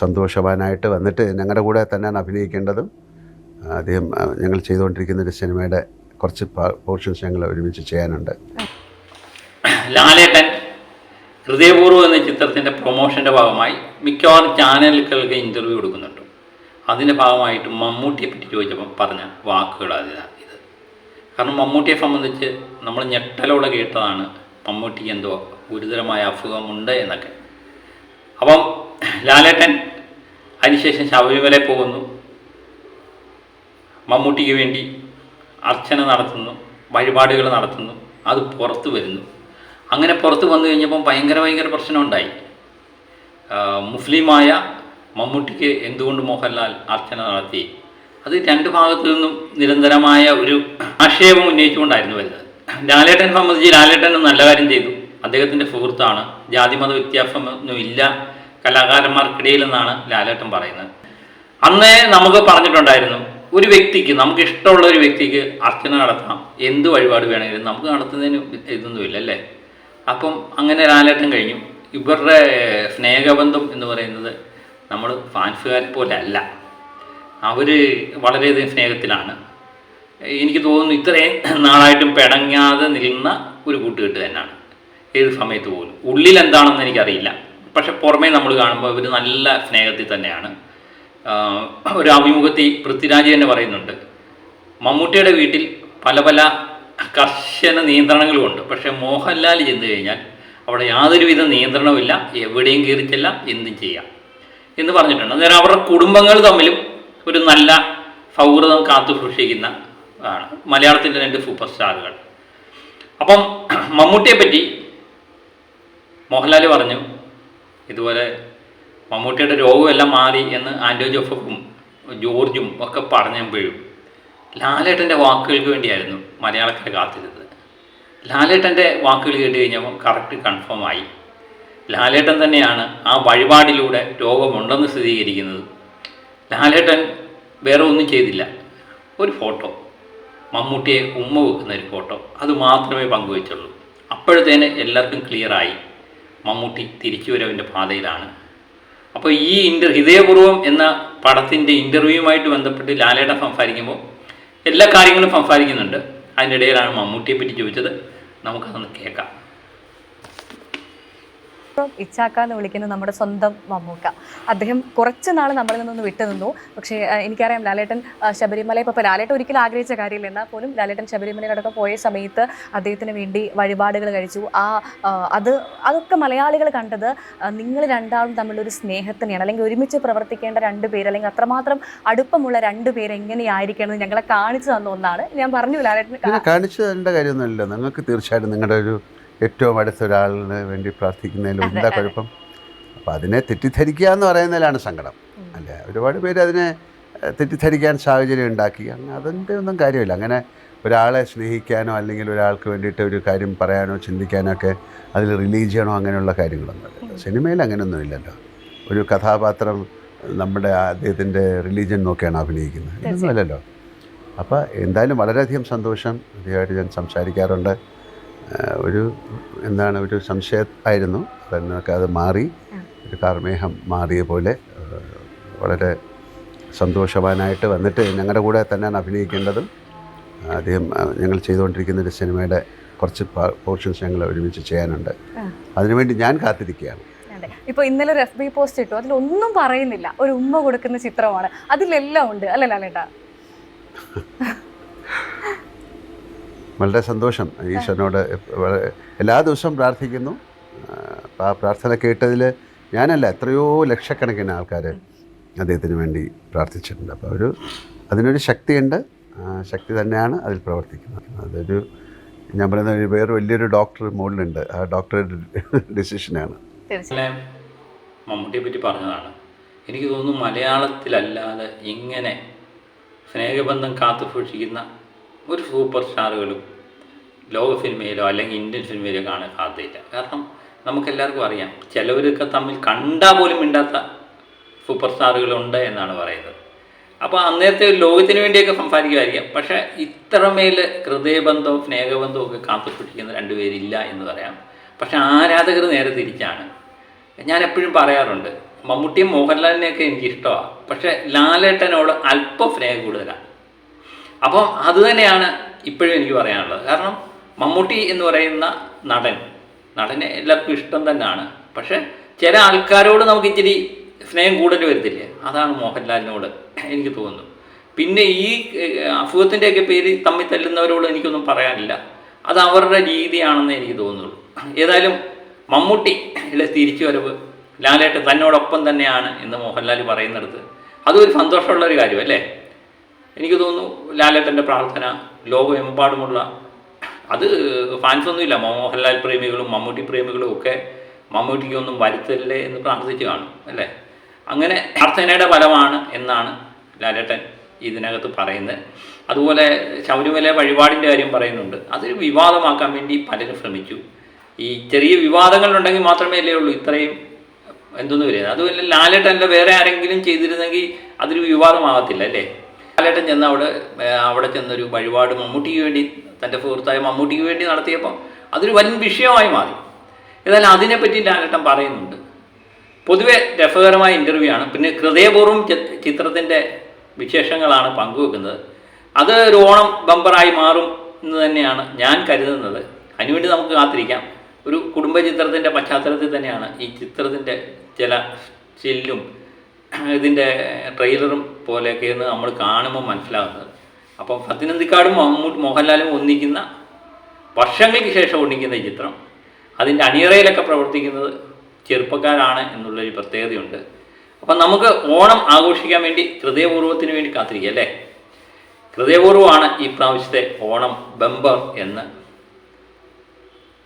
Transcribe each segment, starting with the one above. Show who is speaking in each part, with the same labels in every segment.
Speaker 1: സന്തോഷവാനായിട്ട് വന്നിട്ട് ഞങ്ങളുടെ കൂടെ തന്നെയാണ് അഭിനയിക്കേണ്ടതും. അദ്ദേഹം ഞങ്ങൾ ചെയ്തുകൊണ്ടിരിക്കുന്ന ഒരു സിനിമയുടെ കുറച്ച് പോർഷൻസ് ഞങ്ങൾ ഒരുമിച്ച് ചെയ്യാനുണ്ട്.
Speaker 2: ലാലേട്ടൻ ഹൃദയപൂർവം എന്ന ചിത്രത്തിന്റെ പ്രൊമോഷന്റെ ഭാഗമായി മിക്കവാറും ചാനലുകൾക്ക് ഇന്റർവ്യൂ കൊടുക്കുന്നുണ്ട്. അതിന്റെ ഭാഗമായിട്ട് മമ്മൂട്ടിയെ പറ്റി ചോദിച്ചപ്പോൾ പറഞ്ഞ വാക്കുകളാണ് ഇത്. കാരണം മമ്മൂട്ടിയെ സംബന്ധിച്ച് നമ്മൾ ഞെട്ടലോടെ കേട്ടതാണ് മമ്മൂട്ടിക്ക് എന്തോ ഗുരുതരമായ അസുഖമുണ്ട് എന്നൊക്കെ. അപ്പം ലാലേട്ടൻ അതിനുശേഷം ശബരിമല പോകുന്നു. മമ്മൂട്ടിക്ക് വേണ്ടി അർച്ചന നടത്തുന്നു വഴിപാടുകൾ നടത്തുന്നു അത് പുറത്ത് വരുന്നു. അങ്ങനെ പുറത്ത് വന്നു കഴിഞ്ഞപ്പം ഭയങ്കര ഭയങ്കര പ്രശ്നമുണ്ടായി. മുസ്ലിമായ മമ്മൂട്ടിക്ക് എന്തുകൊണ്ട് മോഹൻലാൽ അർച്ചന നടത്തി? അത് രണ്ട് ഭാഗത്തു നിന്നും നിരന്തരമായ ഒരു ആക്ഷേപം ഉന്നയിച്ചുകൊണ്ടായിരുന്നു വരുന്നത്. ലാലേട്ടനെ സംബന്ധിച്ച് ലാലേട്ടൻ നല്ല കാര്യം ചെയ്തു. അദ്ദേഹത്തിന്റെ സുഹൃത്താണ്. ജാതിമത വ്യത്യാസമൊന്നും ഇല്ല കലാകാരന്മാർക്കിടയിൽ എന്നാണ് ലാലേട്ടൻ പറയുന്നത്. അന്ന് നമുക്ക് പറഞ്ഞിട്ടുണ്ടായിരുന്നു ഒരു വ്യക്തിക്ക് നമുക്ക് ഇഷ്ടമുള്ള ഒരു വ്യക്തിക്ക് അർച്ചന നടത്താം. എന്ത് വഴിപാട് വേണമെങ്കിലും നമുക്ക് നടത്തുന്നതിന് ഇതൊന്നുമില്ല അല്ലേ? അപ്പം അങ്ങനെ ലാലേട്ടൻ കഴിഞ്ഞു. ഇവരുടെ സ്നേഹബന്ധം എന്ന് പറയുന്നത് നമ്മൾ ഫാൻസുകാരെ പോലെ അല്ല. അവർ വളരെയധികം സ്നേഹത്തിലാണ്. എനിക്ക് തോന്നുന്നു ഇത്രയും നാളായിട്ടും പിണങ്ങാതെ നിൽക്കുന്ന ഒരു കൂട്ടുകെട്ട് തന്നെയാണ്. ഏത് സമയത്ത് പോലും. ഉള്ളിൽ എന്താണെന്ന് എനിക്കറിയില്ല. പക്ഷെ പുറമേ നമ്മൾ കാണുമ്പോൾ ഇവർ നല്ല സ്നേഹത്തിൽ തന്നെയാണ്. ഒരു അഭിമുഖത്തിൽ പൃഥ്വിരാജ് തന്നെ പറയുന്നുണ്ട്. മമ്മൂട്ടിയുടെ വീട്ടിൽ പല പല കർശന നിയന്ത്രണങ്ങളുമുണ്ട് പക്ഷേ മോഹൻലാൽ ചെന്ന് കഴിഞ്ഞാൽ അവിടെ യാതൊരുവിധ നിയന്ത്രണവുമില്ല എവിടെയും കയറി ചെല്ലാം എന്തും ചെയ്യാം എന്ന് പറഞ്ഞിട്ടുണ്ട്. അന്നേരം അവരുടെ കുടുംബങ്ങൾ തമ്മിലും ഒരു നല്ല സൗഹൃദം കാത്തു സൂക്ഷിക്കുന്ന ആണ്. മലയാളത്തിന്റെ രണ്ട് സൂപ്പർ സ്റ്റാറുകൾ. അപ്പം മമ്മൂട്ടിയെ പറ്റി മോഹൻലാൽ പറഞ്ഞു ഇതുപോലെ മമ്മൂട്ടിയുടെ രോഗമെല്ലാം മാറി എന്ന് ആന്റോ ജോസഫും ജോർജും ഒക്കെ പറഞ്ഞപ്പോഴും ലാലേട്ടന്റെ വാക്കുകൾക്ക് വേണ്ടിയായിരുന്നു മലയാളക്കാർ കാത്തിരുന്നത്. ലാലേട്ടന്റെ വാക്കുകൾ കേട്ട് കഴിഞ്ഞപ്പോൾ കറക്റ്റ് കൺഫേം ആയി. ലാലേട്ടൻ തന്നെയാണ് ആ വഴിപാടിലൂടെ രോഗമുണ്ടെന്ന് സ്ഥിരീകരിക്കുന്നത്. ലാലേട്ടൻ വേറെ ഒന്നും ചെയ്തില്ല. ഒരു ഫോട്ടോ. മമ്മൂട്ടിയെ ഉമ്മ വെക്കുന്ന ഒരു ഫോട്ടോ. അത് മാത്രമേ പങ്കുവച്ചുള്ളൂ. അപ്പോഴത്തേന് എല്ലാവർക്കും ക്ലിയറായി മമ്മൂട്ടി തിരിച്ചുവരവിന്റെ പാതയിലാണ്. അപ്പോൾ ഈ ഇന്റർ ഹൃദയപൂർവം എന്ന പടത്തിന്റെ ഇന്റർവ്യൂവുമായിട്ട് ബന്ധപ്പെട്ട് ലാലേട്ട സംസാരിക്കുമ്പോൾ എല്ലാ കാര്യങ്ങളും സംസാരിക്കുന്നുണ്ട്. അതിനിടയിലാണ് മമ്മൂട്ടിയെ പറ്റി ചോദിച്ചത്. നമുക്കതൊന്ന് കേൾക്കാം.
Speaker 3: ഇച്ചാക്ക എന്ന് വിളിക്കുന്ന നമ്മുടെ സ്വന്തം മമ്മൂക്ക. അദ്ദേഹം കുറച്ച് നാൾ നമ്മളിൽ നിന്നൊന്ന് വിട്ടുനിന്നു. പക്ഷേ എനിക്കറിയാം ലാലേട്ടൻ ശബരിമല ഇപ്പോൾ ലാലേട്ടൻ ഒരിക്കലും ആഗ്രഹിച്ച കാര്യമില്ല. എന്നാൽ പോലും ലാലേട്ടൻ ശബരിമലയിലടക്കം പോയ സമയത്ത് അദ്ദേഹത്തിന് വേണ്ടി വഴിപാടുകൾ കഴിച്ചു. ആ അത് അതൊക്കെ മലയാളികൾ കണ്ടത് നിങ്ങൾ രണ്ടാളും തമ്മിലൊരു സ്നേഹത്തിനെയാണ്. അല്ലെങ്കിൽ ഒരുമിച്ച് പ്രവർത്തിക്കേണ്ട രണ്ട് പേര് അല്ലെങ്കിൽ അത്രമാത്രം അടുപ്പമുള്ള രണ്ട് പേര് എങ്ങനെയായിരിക്കണം എന്ന് ഞങ്ങളെ കാണിച്ചു തന്ന ഒന്നാണ്. ഞാൻ പറഞ്ഞു ലാലേട്ടൻ
Speaker 1: കാണിച്ചു തരേണ്ട കാര്യമൊന്നുമില്ല. നിങ്ങൾക്ക് തീർച്ചയായിട്ടും നിങ്ങളുടെ ഒരു ഏറ്റവും അടുത്ത ഒരാളിന് വേണ്ടി പ്രാർത്ഥിക്കുന്നതിൽ എന്താ കുഴപ്പം? അപ്പം അതിനെ തെറ്റിദ്ധരിക്കുക എന്ന് പറയുന്നതിലാണ് സങ്കടം. അല്ല? ഒരുപാട് പേര് അതിനെ തെറ്റിദ്ധരിക്കാൻ സാഹചര്യം ഉണ്ടാക്കി. അങ്ങനെ അതിന്റെ ഒന്നും കാര്യമില്ല. അങ്ങനെ ഒരാളെ സ്നേഹിക്കാനോ അല്ലെങ്കിൽ ഒരാൾക്ക് വേണ്ടിയിട്ട് ഒരു കാര്യം പറയാനോ ചിന്തിക്കാനോ ഒക്കെ അതിൽ റിലീജ് ചെയ്യണോ അങ്ങനെയുള്ള കാര്യങ്ങളൊന്നുമില്ല സിനിമയിൽ അങ്ങനെയൊന്നും ഇല്ലല്ലോ. ഒരു കഥാപാത്രം നമ്മുടെ അദ്ദേഹത്തിന്റെ റിലീജിയൻ നോക്കിയാണ് അഭിനയിക്കുന്നത്. ഇതൊന്നും അല്ലല്ലോ. അപ്പോൾ എന്തായാലും വളരെയധികം സന്തോഷം. അദ്ദേഹമായിട്ട് ഞാൻ സംസാരിക്കാറുണ്ട്. ഒരു എന്താണ് ഒരു സംശയമായിരുന്നു അതെന്നൊക്കെ അത് മാറി. ഒരു കാർമേഹം മാറിയ പോലെ വളരെ സന്തോഷവാനായിട്ട് വന്നിട്ട് ഞങ്ങളുടെ കൂടെ തന്നെയാണ് അഭിനയിക്കേണ്ടതും. അദ്ദേഹം ഞങ്ങൾ ചെയ്തുകൊണ്ടിരിക്കുന്ന ഒരു സിനിമയുടെ കുറച്ച് പോർഷൻസ് ഞങ്ങൾ ഒരുമിച്ച് ചെയ്യാനുണ്ട്. അതിനുവേണ്ടി ഞാൻ കാത്തിരിക്കുകയാണ്.
Speaker 3: ഇപ്പൊ ഇന്നലെ ഒരു എഫ് ബി പോസ്റ്റ് ഇട്ടു. അതിലൊന്നും പറയുന്നില്ല. ഒരു ഉമ്മ കൊടുക്കുന്ന ചിത്രമാണ്. അതിലെല്ലാം ഉണ്ട്. അല്ലേ ലാലേട്ടാ?
Speaker 1: വളരെ സന്തോഷം ഈശ്വരനോട് എല്ലാ ദിവസവും പ്രാർത്ഥിക്കുന്നു. ആ പ്രാർത്ഥന കേട്ടതിൽ ഞാനല്ല എത്രയോ ലക്ഷക്കണക്കിന് ആൾക്കാർ അദ്ദേഹത്തിന് വേണ്ടി പ്രാർത്ഥിച്ചിട്ടുണ്ട്. അപ്പോൾ ഒരു അതിനൊരു ശക്തിയുണ്ട്. ശക്തി തന്നെയാണ് അതിൽ പ്രവർത്തിക്കുന്നത്. അതൊരു ഞാൻ പറയുന്ന ഒരു വേറെ വലിയൊരു ഡോക്ടർ മുകളിലുണ്ട്. ആ ഡോക്ടറുടെ ഡിസിഷനാണ്.
Speaker 2: മമ്മൂട്ടിയെ പറ്റി പറഞ്ഞതാണ്. എനിക്ക് തോന്നുന്നു മലയാളത്തിലല്ലാതെ ഇങ്ങനെ സ്നേഹബന്ധം കാത്തു സൂക്ഷിക്കുന്ന ഒരു സൂപ്പർ സ്റ്റാറുകളും ലോക സിനിമയിലോ അല്ലെങ്കിൽ ഇന്ത്യൻ സിനിമയിലോ കാണാൻ സാധ്യതയില്ല. കാരണം നമുക്കെല്ലാവർക്കും അറിയാം ചിലവരൊക്കെ തമ്മിൽ കണ്ടാൽ പോലും മിണ്ടാത്ത സൂപ്പർ സ്റ്റാറുകളുണ്ട് എന്നാണ് പറയുന്നത്. അപ്പോൾ അന്നേരത്തെ ലോകത്തിന് വേണ്ടിയൊക്കെ സംസാരിക്കുമായിരിക്കാം. പക്ഷേ ഇത്രമേൽ ഹൃദയബന്ധവും സ്നേഹബന്ധവും ഒക്കെ കാത്തു സൂക്ഷിക്കുന്ന രണ്ടുപേരില്ല എന്ന് പറയാം. പക്ഷേ ആരാധകർ നേരെ തിരിച്ചാണ്. ഞാൻ എപ്പോഴും പറയാറുണ്ട് മമ്മൂട്ടിയും മോഹൻലാലിനെയൊക്കെ എനിക്ക് ഇഷ്ടമാണ് പക്ഷേ ലാലേട്ടനോട് അല്പം സ്നേഹം കൂടുതലാണ്. അപ്പം അത് തന്നെയാണ് ഇപ്പോഴും എനിക്ക് പറയാനുള്ളത്. കാരണം മമ്മൂട്ടി എന്ന് പറയുന്ന നടൻ നടനെ എല്ലാവർക്കും ഇഷ്ടം തന്നെയാണ്. പക്ഷേ ചില ആൾക്കാരോട് നമുക്ക് ഇച്ചിരി സ്നേഹം കൂടുതൽ വരത്തില്ലേ? അതാണ് മോഹൻലാലിനോട് എനിക്ക് തോന്നുന്നു പിന്നെ ഈ അസുഖത്തിന്റെയൊക്കെ പേര് തമ്മിൽ തല്ലുന്നവരോട് എനിക്കൊന്നും പറയാനില്ല. അത് അവരുടെ രീതിയാണെന്ന് എനിക്ക് തോന്നുന്നുള്ളൂ. ഏതായാലും മമ്മൂട്ടിയുടെ തിരിച്ചു വരവ് ലാലേട്ട് തന്നോടൊപ്പം തന്നെയാണ് എന്ന് മോഹൻലാൽ പറയുന്നിടത്ത്. അതൊരു സന്തോഷമുള്ള ഒരു കാര്യം അല്ലേ എനിക്ക് തോന്നുന്നു ലാലേട്ടന്റെ പ്രാർത്ഥന ലോകമെമ്പാടുമുള്ള അത് ഫാൻസൊന്നുമില്ല മോഹൻലാൽ പ്രേമികളും മമ്മൂട്ടി പ്രേമികളും ഒക്കെ മമ്മൂട്ടിക്കൊന്നും വരുത്തല്ലേ എന്ന് പ്രാർത്ഥിച്ച് കാണും അല്ലേ? അങ്ങനെ പ്രാർത്ഥനയുടെ ഫലമാണ് എന്നാണ് ലാലേട്ടൻ ഇതിനകത്ത് പറയുന്നത്. അതുപോലെ ശബരിമല വഴിപാടിന്റെ കാര്യം പറയുന്നുണ്ട്. അതൊരു വിവാദമാക്കാൻ വേണ്ടി പലരും ശ്രമിച്ചു. ഈ ചെറിയ വിവാദങ്ങളുണ്ടെങ്കിൽ മാത്രമേ അല്ലേ ഉള്ളൂ ഇത്രയും എന്തൊന്നും വരിക. അതുപോലെ ലാലേട്ടന്റെ വേറെ ആരെങ്കിലും ചെയ്തിരുന്നെങ്കിൽ അതൊരു വിവാദമാകത്തില്ല അല്ലേ? ലാലേട്ടൻ ചെന്ന് അവിടെ അവിടെ ചെന്നൊരു വഴിപാട് മമ്മൂട്ടിക്ക് വേണ്ടി തന്റെ സുഹൃത്തായ മമ്മൂട്ടിക്ക് വേണ്ടി നടത്തിയപ്പോൾ അതൊരു വൻ വിഷയമായി മാറി. എന്നാൽ അതിനെപ്പറ്റി ലാലേട്ടൻ പറയുന്നുണ്ട്. പൊതുവെ രസകരമായ ഇന്റർവ്യൂ ആണ്. പിന്നെ ഹൃദയപൂർവം ചിത്രത്തിന്റെ വിശേഷങ്ങളാണ് പങ്കുവെക്കുന്നത്. അത് ഒരു ഓണം ബമ്പറായി മാറും എന്ന് തന്നെയാണ് ഞാൻ കരുതുന്നത്. അതിനുവേണ്ടി നമുക്ക് കാത്തിരിക്കാം. ഒരു കുടുംബ ചിത്രത്തിന്റെ പശ്ചാത്തലത്തിൽ തന്നെയാണ് ഈ ചിത്രത്തിന്റെ ചില സ്റ്റില്ലും ഇതിന്റെ ട്രെയിലറും പോലെയൊക്കെയെന്ന് നമ്മൾ കാണുമ്പോൾ മനസ്സിലാകുന്നത് അപ്പോൾ പത്തിനന്തിക്കാടും മമ്മൂട്ടി മോഹൻലാലും ഒന്നിക്കുന്ന വർഷങ്ങൾക്ക് ശേഷം ഒന്നിക്കുന്ന ഈ ചിത്രം അതിന്റെ അണിയറയിലൊക്കെ പ്രവർത്തിക്കുന്നത് ചെറുപ്പക്കാരാണ് എന്നുള്ളൊരു പ്രത്യേകതയുണ്ട്. അപ്പം നമുക്ക് ഓണം ആഘോഷിക്കാൻ വേണ്ടി ഹൃദയപൂർവത്തിന് വേണ്ടി കാത്തിരിക്കുക അല്ലേ? ഹൃദയപൂർവമാണ് ഈ പ്രാവശ്യത്തെ ഓണം ബമ്പർ എന്ന്.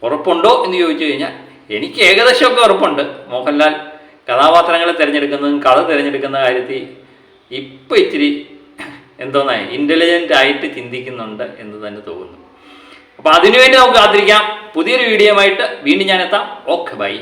Speaker 2: ഉറപ്പുണ്ടോ എന്ന് ചോദിച്ചു കഴിഞ്ഞാൽ എനിക്ക് ഏകദേശമൊക്കെ ഉറപ്പുണ്ട്. മോഹൻലാൽ കഥാപാത്രങ്ങളെ തിരഞ്ഞെടുക്കുന്നതും കഥ തിരഞ്ഞെടുക്കുന്ന കാര്യത്തിൽ ഇപ്പം ഇച്ചിരി എന്തോന്നായി ഇന്റലിജന്റ് ആയിട്ട് ചിന്തിക്കുന്നുണ്ട് എന്ന് തന്നെ തോന്നുന്നു. അപ്പോൾ അതിനുവേണ്ടി നമുക്ക് കാത്തിരിക്കാം. പുതിയൊരു വീഡിയോ ആയിട്ട് വീണ്ടും ഞാൻ എത്താം. Okay bye